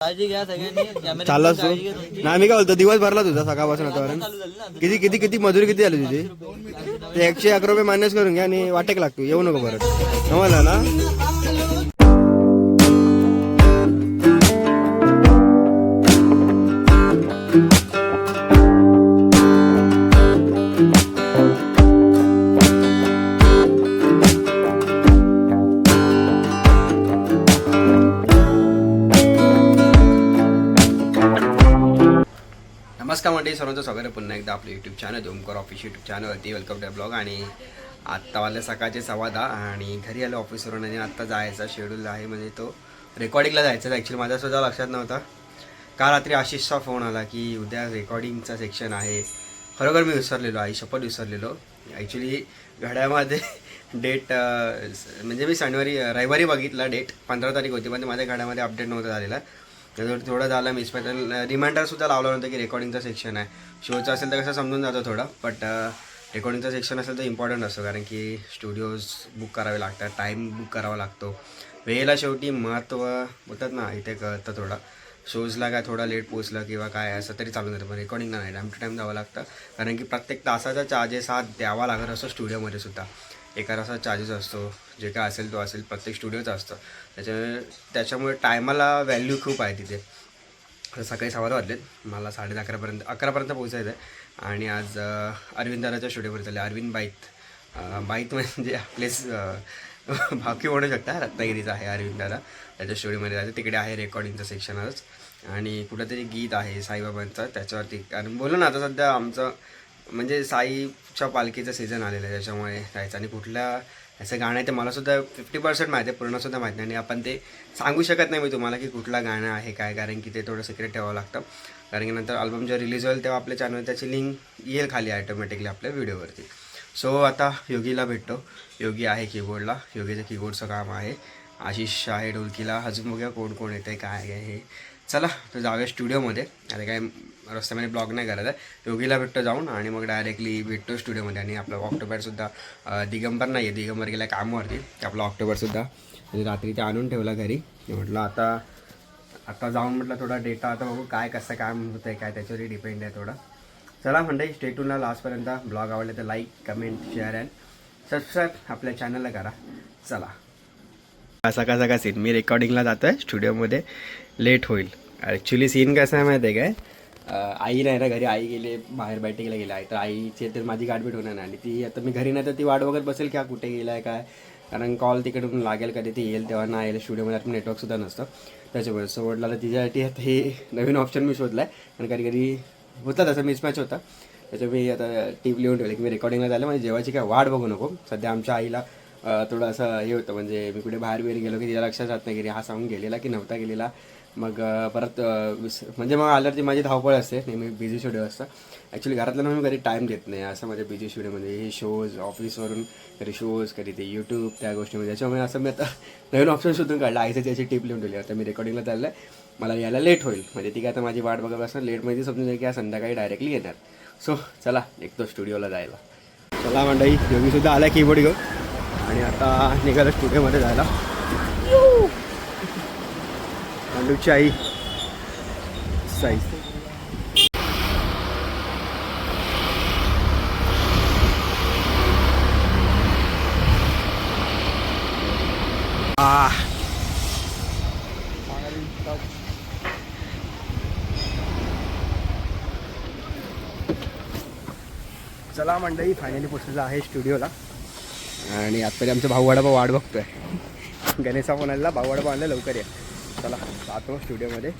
काळजी घ्या सगळ्यांनी. कॅमेरा चाललास तू काळजी घ्या तुमची. नाही मी काय बोलतो दिवस भरला तुझा सकाळपासून आतापर्यंत ना किती किती किती मजुरी किती झाली तुझी? ते एकशे अकरा रुपये मायनस करून घ्या आणि वाटेक लागतो. येऊ नको परत. समजलं ना नमस्कार मंडळी सर्वांचं स्वागत पुन्हा एकदा आपलं YouTube channel Omkar office YouTube चॅनलवरती वेलकम टू ब्लॉग आणि आत्ता वाले सकाळचे सव्वा दहा आणि घरी आलो ऑफिसवरून आणि आत्ता जायचा शेड्यूल आहे. म्हणजे तो रेकॉर्डिंगला जायचा. ॲक्च्युली माझ्यासुद्धा लक्षात नव्हता. काल रात्री आशिषचा फोन आला की उद्या रेकॉर्डिंगचा सेक्शन आहे. खरोखर मी विसरलेलो आई शपथ विसरलेलो. ॲक्च्युली घड्यामध्ये डेट म्हणजे मी शनिवारी रविवारी बघितला डेट पंधरा तारीख होती पण माझ्या घड्यामध्ये अपडेट नव्हता झालेला. त्याच्यावर थोडं झालं मिस पण रिमाइंडरसुद्धा लावलं नव्हतं की रेकॉर्डिंगचं सेक्शन आहे. शोचं असेल तर कसं समजून जातं थोडं बट रेकॉर्डिंगचं सेक्शन असेल तर इम्पॉर्टंट असतं कारण की स्टुडिओज बुक करावे लागतात टाईम बुक करावा लागतो. वेळेला शेवटी महत्त्व बोलतात ना इथे कळतं थोडं. शोजला काय थोडा लेट पोचलं किंवा काय असं तरी चालून जातं पण रेकॉर्डिंगला नाही टाईम टू टाईम जावं लागतं. कारण की प्रत्येक तासाचा चार्जेस हा द्यावा लागत असतो स्टुडिओमध्ये सुद्धा. एका तासाचा चार्जेस असतो जे काय असेल तो असेल प्रत्येक स्टुडिओचा असतं. त्याच्या त्याच्यामुळे टायमाला व्हॅल्यू खूप आहे तिथे. सकाळी सहा वाजलेत. मला साडे अकरापर्यंत अकरापर्यंत पोहोचायचं आहे. आणि आज अरविंद दादाच्या स्टुडिओमध्ये चालले अरविंद बाईत बाईत म्हणजे आपलेच भाकी म्हणू शकता रत्नागिरीचा आहे अरविंद दादा. त्याच्या स्टुडिओमध्ये जायचं. तिकडे आहे रेकॉर्डिंगचं सेक्शन आज. आणि कुठंतरी गीत आहे साईबाबांचं. त्याच्यावरती कारण बोलू ना आता सध्या आमचं म्हणजे साईच्या पालखीचं सीझन आलेलं आहे त्याच्यामुळे जायचं आणि कुठल्या याचं गाणं आहे ते मलासुद्धा फिफ्टी पर्सेंट माहिती आहे पूर्णसुद्धा माहिती नाही. आणि आपण ते सांगू शकत नाही मी तुम्हाला की कुठला गाणं आहे काय कारण की ते थोडं सिक्रेट ठेवावं लागतं. कारण की नंतर अल्बम जेव्हा रिलीज होईल तेव्हा आपल्या चॅनल त्याची लिंक येईल खाली ऑटोमॅटिकली आपल्या व्हिडिओवरती सो आता योगीला भेटतो. योगी आहे कीबोर्डला योगीचं कीबोर्डचं काम आहे. आशिष आहे ढोलकीला. अजून बघूया कोण कोण येतं आहे काय आहे हे. चला तर जाऊया स्टुडिओमध्ये. आता काय रस्त्यामध्ये ब्लॉग नाही करत आहे. योगीला भेटतो जाऊन आणि मग डायरेक्टली भेटतो स्टुडिओमध्ये आणि आपला ऑक्टोबरसुद्धा दिगंबर नाही आहे दिगंबर गेला कामावरती. आपला ऑक्टोबरसुद्धा रात्री ते आणून ठेवला घरी. म्हटलं आता आता जाऊन म्हटलं थोडा डेटा आता बघू काय कसं काय होतं आहे काय त्याच्यावरही डिपेंड आहे थोडं. चला म्हणजे स्टेटूनला लास्टपर्यंत ब्लॉग आवडले तर like comment share and subscribe आपल्या चॅनलला करा. चला. सकाळ सकाळ सीन मी रेकॉर्डिंगला जातो आहे स्टुडिओमध्ये. लेट होईल. ॲक्च्युली सीन कसं आहे माहिती आहे काय आई नाही ना घरी आई गेली बाहेर बॅटिंगला गेला आहे तर आईचे तर माझी गाठभेट होणार नाही. आणि ती आता मी घरी नाही तर ती वाट वगैरे बसेल की हा कुठे गेला आहे काय? कारण कॉल तिकडून लागेल कधी ती येईल तेव्हा. नाही येईल स्टुडिओमध्ये आपण नेटवर्कसुद्धा नसतं. त्याच्यामुळे सो वडिलाला तिच्यासाठी आता हे नवीन ऑप्शन मी शोधला आहे आणि कधी कधी होता तसा मिसमॅच होता. त्याच्या मी आता टीप लिहून ठेवली की मी रेकॉर्डिंगला झालं म्हणजे जेवायची काय वाट बघू नको. सध्या आमच्या आईला थोडं असं हे होतं. म्हणजे मी कुठे बाहेर बिहेर गेलो की तिच्या लक्षात राहत नाही की हा सांगून गेलेला की नव्हता गेलेला. मग परत विस म्हणजे मग आल्यावरती माझी धावपळ असते नेहमी बिझी शेड्यूल असतं. ॲक्च्युली घरातल्या मी कधी टाईम देत नाही. असं माझ्या बिझी शेड्यूलमध्ये हे शोज ऑफिसवरून कधी शोज कधी ते यूट्यूब त्या गोष्टीमध्ये. त्याच्यामुळे असं मी आता नवीन ऑप्शन शोधून काढला. आईचं त्याची टीप लिहून ठेवली. आता मी रेकॉर्डिंगला चाललं मला यायला लेट होईल. म्हणजे ती काय आता माझी वाट बघत असणार लेट समजून जाईल की संध्याकाळी डायरेक्टली येणार. सो चला एक तो स्टुडिओला जायला. चला मंडळी योगीसुद्धा आला कीबोर्ड घेऊन. आणि आता निघालं स्टुडिओमध्ये जायला. पांडूची आई साई आ चला मंडळी फायनली पोचलेलं आहे स्टुडिओला आणि आत्ताच्या आमचा भाऊ वडापा वाट बघतोय. गणेशा फोन आणला भाऊ वडापा आणला लवकर या. आतो स्टुडिओमध्ये.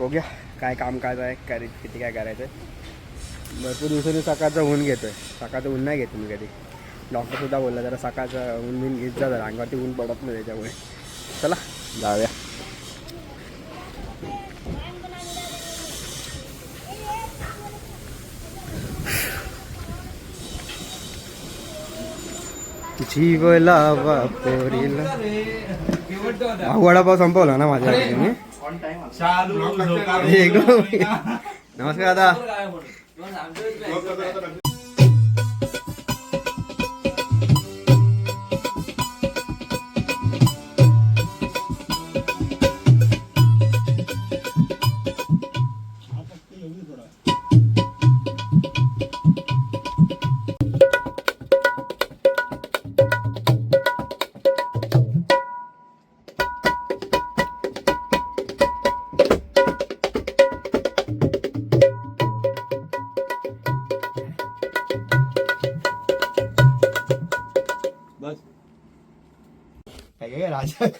बघूया काय काम काय आहे काय किती काय करायचं आहे भरपूर दिवसांनी सकाळचं ऊन घेतो आहे सकाळचं ऊन नाही घेतो मी कधी. डॉक्टरसुद्धा बोलला जरा सकाळचं ऊन बिन घेत जा जरा. अंगावरती ऊन पडत नाही त्याच्यामुळे. चला जाऊया. जीवला पोरीला. हा वडापाव संपवला ना माझ्या. हे. नमस्कार दादा.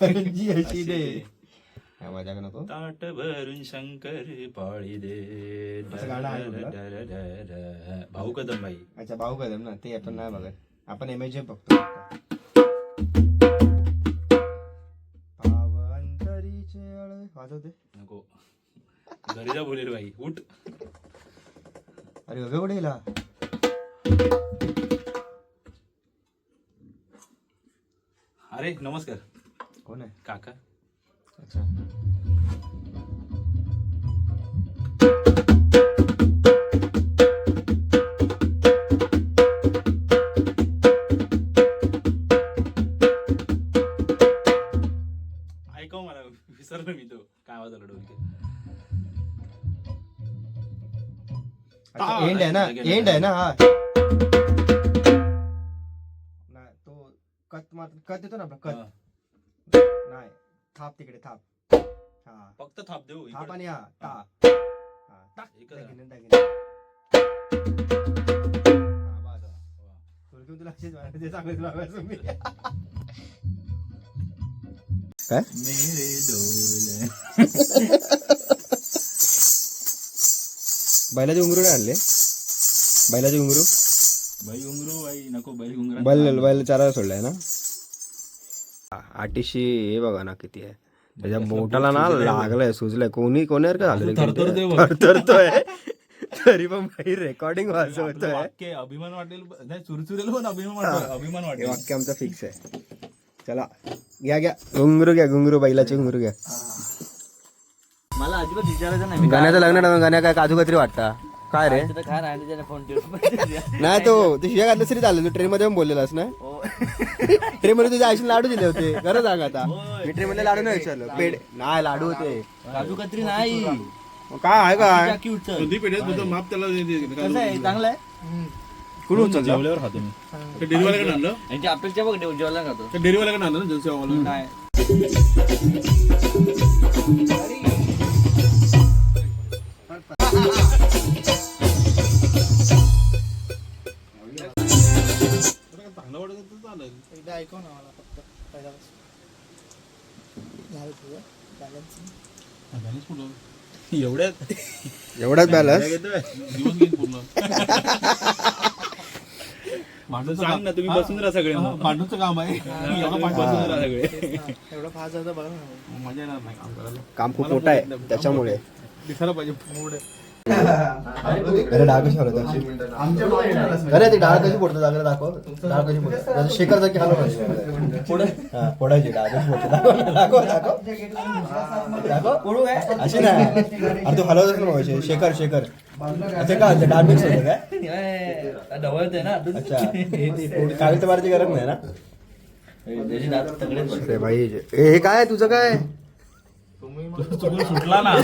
करंजी अशी दे नको ताट भरून शंकर पाळी दे। असं गाणं आहे कुठलं? डररररर. भाऊ कदम बाई अच्छा भाऊ कदम ना ते आपण नाही बघत आपण एम एच बघतो. पावंतरीचे अळे. वाजवते नको. घरी जा बोलेल बाई उठ. अरे कुठे गेला अरे नमस्कार. कोण आहे काका अच्छा ऐकव मला विसरलो मी तो काय आवाज आला डोलके एंड आहे ना एंड आहे ना हा नाही तो कत मात्र कत येतो ना आपला कत थाप तिकडे थाप. हा. फक्त थाप देऊ थाप इकडं. आणि हा ता टाक. एकच आहे. दागिने दागिने. हा बस. वा. थोडक्यात तुला अशीच वाटते, ते सांगायचं बाबा तुम्ही काय? मेरे डोले. बैलाचे नाही आणले? बैलाचे घुंगरू बाई घुंगरू बाई नको बाई घुंगरा बैल बैल चारायला सोडलाय ना? आठशे हे बघा ना किती आहे. त्याच्या बोटाला ना लागलंय सुजलंय. कोणी कोणी का? झालं थरथरतोय तरी पण बाई रेकॉर्डिंग वाजवतोय. अभिमान वाटेल नाही चुरचुरेल पण अभिमान वाटेल. अभिमान हे वाटेल. वाक्य आमचं फिक्स आहे. चला घ्या घ्या. घुंगरू घ्या घुंगरू बैलाचे घुंगरू घ्या. मला अजिबात विचारायचं नाही. गाण्याचं लग्न गाण्या काय काजू कतरी वाटता? काय रे? काय फोन ठेवून नाही तो ते शिव्या घातलं तरी चालेल. तू ट्रेन मध्ये पण बोललेलास ना? ट्रेन मध्ये तुझ्या आईशी लाडू दिले होते. खरं सांग आता? मी ट्रेन मध्ये लाडू नाही विचारलं. पेड नाही लाडू होते. काजू कत्री नाही. मग काय आहे काय क्यूट माप त्याला कसं आहे? चांगलं आहे? कुठून उचललं? जेवल्यावर खातो मी. डेअरीवाल्याकडे आणलं? यांची अपेक्षा बघ जेवला खातो. त्या डेअरीवाल्याकडे आणलं ना जनसेवाला नाही. बॅलन्स कुठं? एवढ्यात? एवढाच बॅलन्स दिवस घेईन पूर्ण. सांग ना तुम्ही बसून राहा सगळे काम आहे. एवढं पाठ बसून राहा सगळे. मजा येणार नाही काम करायला. काम खूप मोठं आहे त्याच्यामुळे. दिसायला पाहिजे. अरे डाळ कशी हलवत अरे ती डाळ कशी फोडतो जागा दाखव. डाळ कशी फोडतो शेखर जागी हलव हा फोडायची डाळ कशी फोडतो दाखव दाखव दाखव. दाखव. अशी नाही. अरे तू हलवतच ना शेखर शेखर. अच्छा का ते डाळ मिक्स होतं काय? ढवळते ना. अच्छा. काळी तर मारायची गरज नाही ना? पडते. भाई हे काय तुझं काय? चुकून सुटला ना.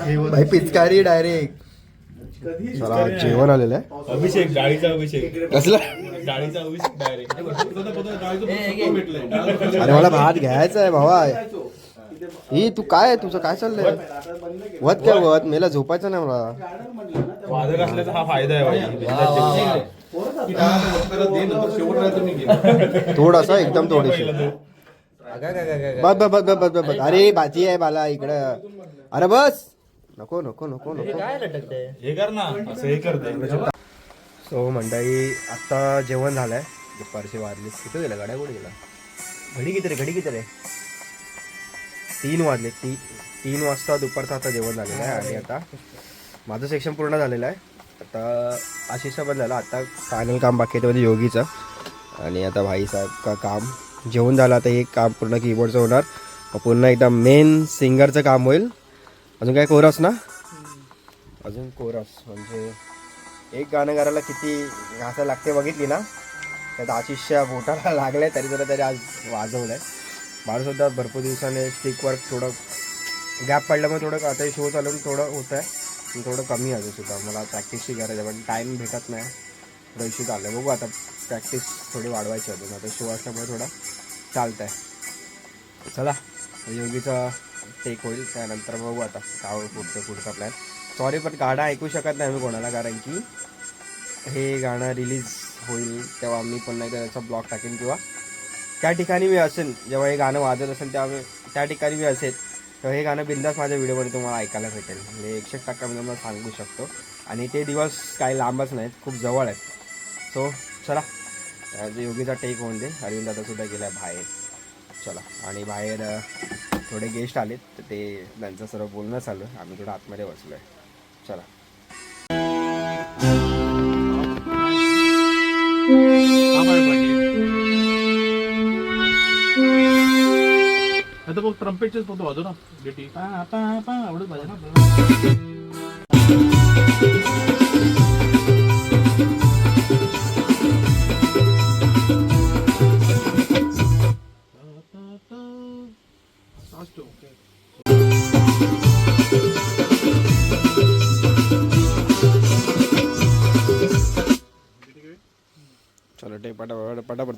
भाई पिचकारी डायरेक्ट जेवण आलेलं आहे. अभिषेक डाळीचा अभिषेक. कसला? डाळीचा अभिषेक डायरेक्ट अरे मला भात घ्यायचा आहे भावा. ही तू काय तुझं काय चाललंय? वत. काय वत. मेला झोपायचं नाही मला. वादक असल्याचा हा फायदा आहे भाई. थोडासा एकदम थोडीशी. बस बस बस बस बस बस बस अरे भाजी आहे मला इकडं. अरे बस. नको नको नको नको. काय लटकतंय? हे कर ना असं हे करते सो मंडळी आता जेवण झालंय. दुपारची वाजली. कुठे गेला गाड्या कुठे गेला घडी किती रे घडी किती रे? तीन वाजले. ती तीन वाजता दुपारचं आता जेवण झालेलं आहे. आणि आता माझं सेक्शन पूर्ण झालेलं आहे. आता आशिषचा पण झाला आता फायनल काम बाकी आहे ते म्हणजे योगीचं. आणि आता भाईसाहेब का काम. जेवण झालं आता एक काम पूर्ण कीबोर्डचं होणार. पुन्हा एकदा मेन सिंगरचं काम होईल. अजून काय कोरस ना? अजून कोरस म्हणजे एक गाणं गायला किती घासा लागते बघितली ना? त्यात आशिषच्या बोटाला लागले तरी जरा तरी आज वाजवलंय. बाळसुद्धा भरपूर दिवसाने स्टिक वर्क थोडं गॅप पडल्यामुळे थोडं आता शो चालून थोडं होत आहे पण थोडं कमी आहे सुद्धा मला प्रॅक्टिसची गरज आहे पण टाईम भेटत नाही. थोडं इश्यू चाललं आहे. बघू आता प्रॅक्टिस थोडी वाढवायची अजून. आता शो असल्यामुळे थोडं चालतं आहे चला योगीचा टेक होईल. त्यानंतर बघू आता काय पुढचं पुढचा प्लॅन सॉरी पण गाणं ऐकू शकत नाही मी कोणाला कारण की हे गाणं रिलीज होईल तेव्हा मी पण नाही त्याचा ब्लॉग टाकेन किंवा त्या ठिकाणी मी असेल. जेव्हा हे गाणं वाजत असेल त्यावेळी त्या ठिकाणी मी असेल तेव्हा हे गाणं बिंदास माझ्या व्हिडिओमध्ये तुम्हाला ऐकायला भेटेल. म्हणजे एकशे टक्का मी तुम्हाला सांगू शकतो. आणि ते दिवस काही लांबच नाहीत खूप जवळ आहेत. सो चला. आज योगीचा टेक होऊन दे. अरविंद दादा सुद्धा गेला बाहेर. चला. आणि बाहेर थोडे गेस्ट आलेत तर ते त्यांचं सर्व बोलणं चालू आहे. आम्ही थोडं आतमध्ये बसलो आहे चला. आता बघ ट्रम्पेटचेच फक्त वाजव ना. पा पा एवढंच पाहिजे ना.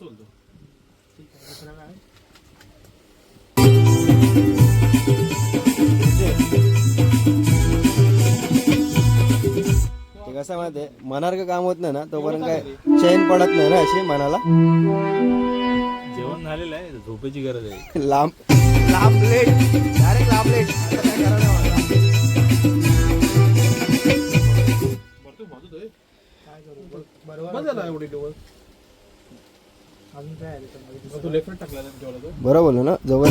पटापट पटापट DT मध्ये तो bass वाला घेऊ का? तो वाजवलेला आहे बोलतो. ते कसं माहिती आहे मनासारखं काम होत नाही ना तोपर्यंत काय चैन पडत नाही ना अशी मनाला? जेवण झालेलं आहे झोपेची गरज आहे. लांब लांब लेट डायरेक्ट लांब लेट. आता काय करायला झाला एवढी दिवस. बरं बोललो ना जवळ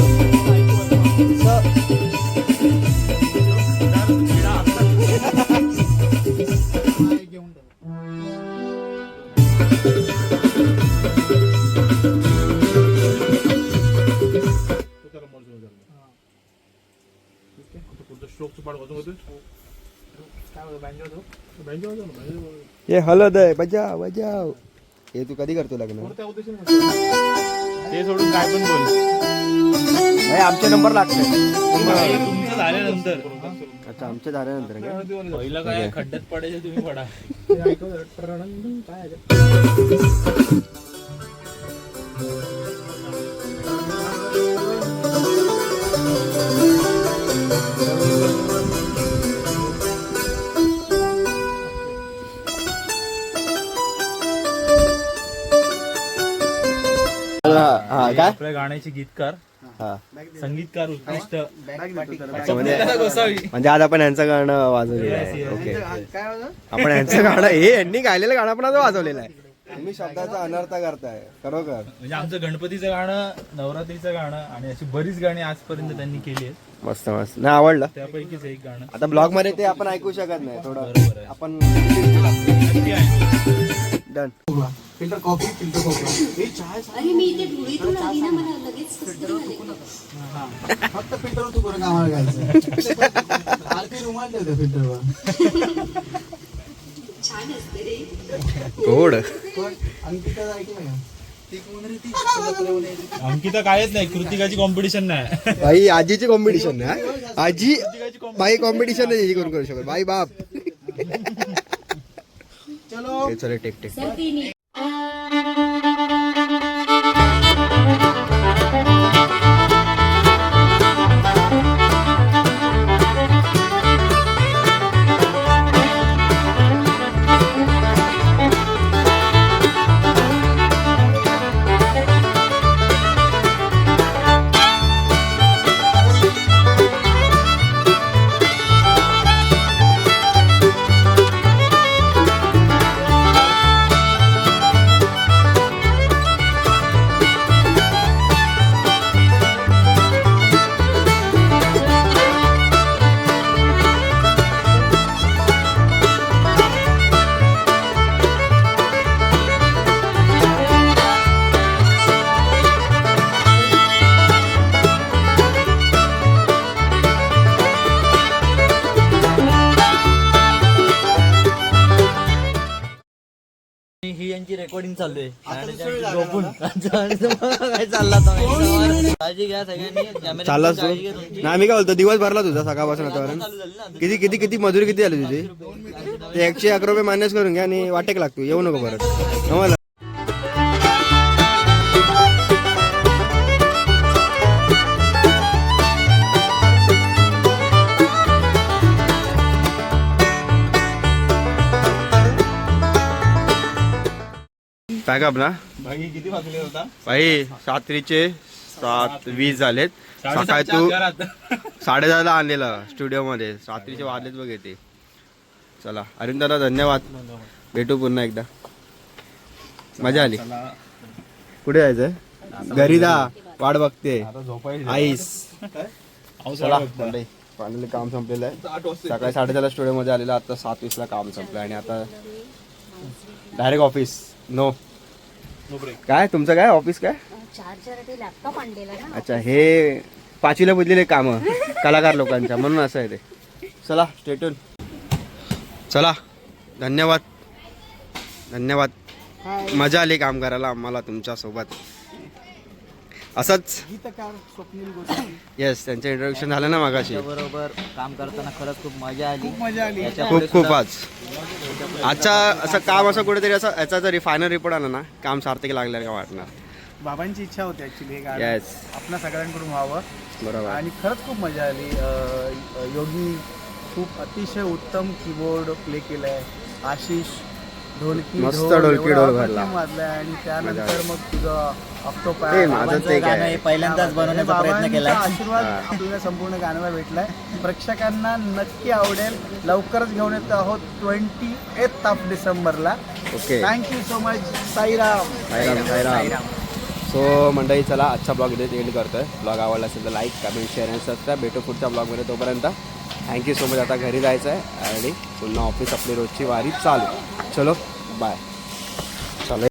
तो त्याला मोजून विचारलं. ठीक आहे. आता पुढचं stroke चं part वाजवून होतोय? banjo वाजव ना, banjo वाजव. हलद आहे बजाव बजाव हे तू कधी करतो लग्न. ते सोडून काय पण बोल. नाही आमचे नंबर लागते तुमचं झाल्यानंतर. अच्छा आमच्या झाल्यानंतर काय पहिलं काय खड्ड्यात पडायचं तुम्ही पडा. हा हा, काय? आपल्या गाण्याचे गीतकार हा. संगीतकार उत्कृष्ट. अच्छा, म्हणजे म्हणजे आज आपण यांचं गाणं वाजवलेलं आहे. ओके आपण यांचं गाणं हे यांनी गायलेलं गाणं पण आज वाजवलेलं आहे. तुम्ही शब्दाचा अनर्थ करताय. खरोखर. म्हणजे आमचं गणपतीचं गाणं नवरात्रीचं गाणं आणि अशी बरीच गाणी आजपर्यंत त्यांनी केली आहेत. मस्त मस्त. नाही आवडलं? त्यापैकीच एक गाणं. आता ब्लॉगमध्ये ते आपण ऐकू शकत नाही थोडं बरोबर आहे. आपण नक्की आहे. डन अरे मी इथे धुळीतून आली ना मला लगेच कसं तरी झालंय. फक्त फिल्टर तू करून आम्हाला घ्यायचं. आरती रुमाल ठेवते फिल्टरवर. छान असते रे. गोड. कोण अंकिता ऐकलं का? ती कोण रे ती. कोल्हापुरावरून येते. अंकिता कायच नाही कृतिकाची कॉम्पिटिशन नाही. बाई आजीची कॉम्पिटिशन ना आजी बाई कॉम्पिटिशन नाही करू शकत. बाई बाप. चलो. चलो टेक टेक सर ती नी- चालू आहे झोपून. काय चालला? काळजी घ्या सगळ्यांनी. चाललास तू. नाही मी काय बोलतो दिवस भरला तुझा सकाळपासून चालू आतापर्यंत. झाली ना किती किती किती मजुरी किती आली तुझी? ते एकशे अकरा रुपये मायनस करून घ्या आणि वाटेक लागतो. येऊ नको परत. किती वाजले होता? भाई रात्रीचे सात वीस झालेत. सकाळी तू साडेदहाला आणलेलं स्टुडिओमध्ये. रात्रीचे वाजलेत बघ येते चला अरुण दादा धन्यवाद. भेटू पुन्हा एकदा. मजा आली. कुठे जायचंय? घरी जा. वाट बघते. आईस. चला फायनली काम संपलेलं आहे. सकाळी साडेदहाला स्टुडिओमध्ये आलेलं आता सात वीसला काम संपलं आणि आता डायरेक्ट ऑफिस नो काय? तुमचं काय? ऑफिस काय? चार्जर लॅपटॉप आणलेला ना अच्छा हे पाचवीला बुजलेले काम कलाकार लोकांच्या म्हणून असं आहे ते. चला स्टेटून चला धन्यवाद. धन्यवाद. मजा आली काम करायला आम्हाला तुमच्यासोबत असंच? गीतकार स्वप्नील गोसावी येस त्यांचं इंट्रोडक्शन झालं ना मागाशी. बरोबर काम करताना खरंच खूप मजा आली. मजा आली. याच्यापुढे खूप खूप सुद्धा- आज. आजचा असं काम असं कुठेतरी असं याचा जरी फायनल रिपोर्ट आला ना काम सार्थक लागलं का वाटणार. बाबांची इच्छा होती ऍक्च्युली हे गाणं. येस आपल्या सगळ्यांकडून व्हावं. बरोबर. आणि खरंच खूप मजा आली. अं, योगी खूप अतिशय उत्तम कीबोर्ड प्ले केलाय. आशिष ढोलकी मस्त ढोल ढोलकी एवढा ढोल अप्रतिम भरला. वाजलाय आणि त्यानंतर. मग तुझं ऑक्टोपाय माझं ते गाणं काय हे पहिल्यांदाच बनवण्याचा प्रयत्न केलाय. आशीर्वाद आपल्याला संपूर्ण गाण्याला भेटलाय. प्रेक्षकांना नक्की आवडेल. लवकरच घेऊन येतो आहोत ट्वेंटी एथ ऑफ डिसेंबरला. Okay. Thank you so much Sairam. Sairam Sairam so मंडळी चला आजचा ब्लॉग इथे एंड करतोय. ब्लॉग आवडला असेल तर लाईक कमेंट शेअर आणि सबस्क्राईब भेटू पुढच्या ब्लॉगमध्ये तोपर्यंत. थँक्यू सो मच आता घरी जायचं आहे आणि पुन्हा ऑफिस आपली रोजची वारी चालू. चलो बाय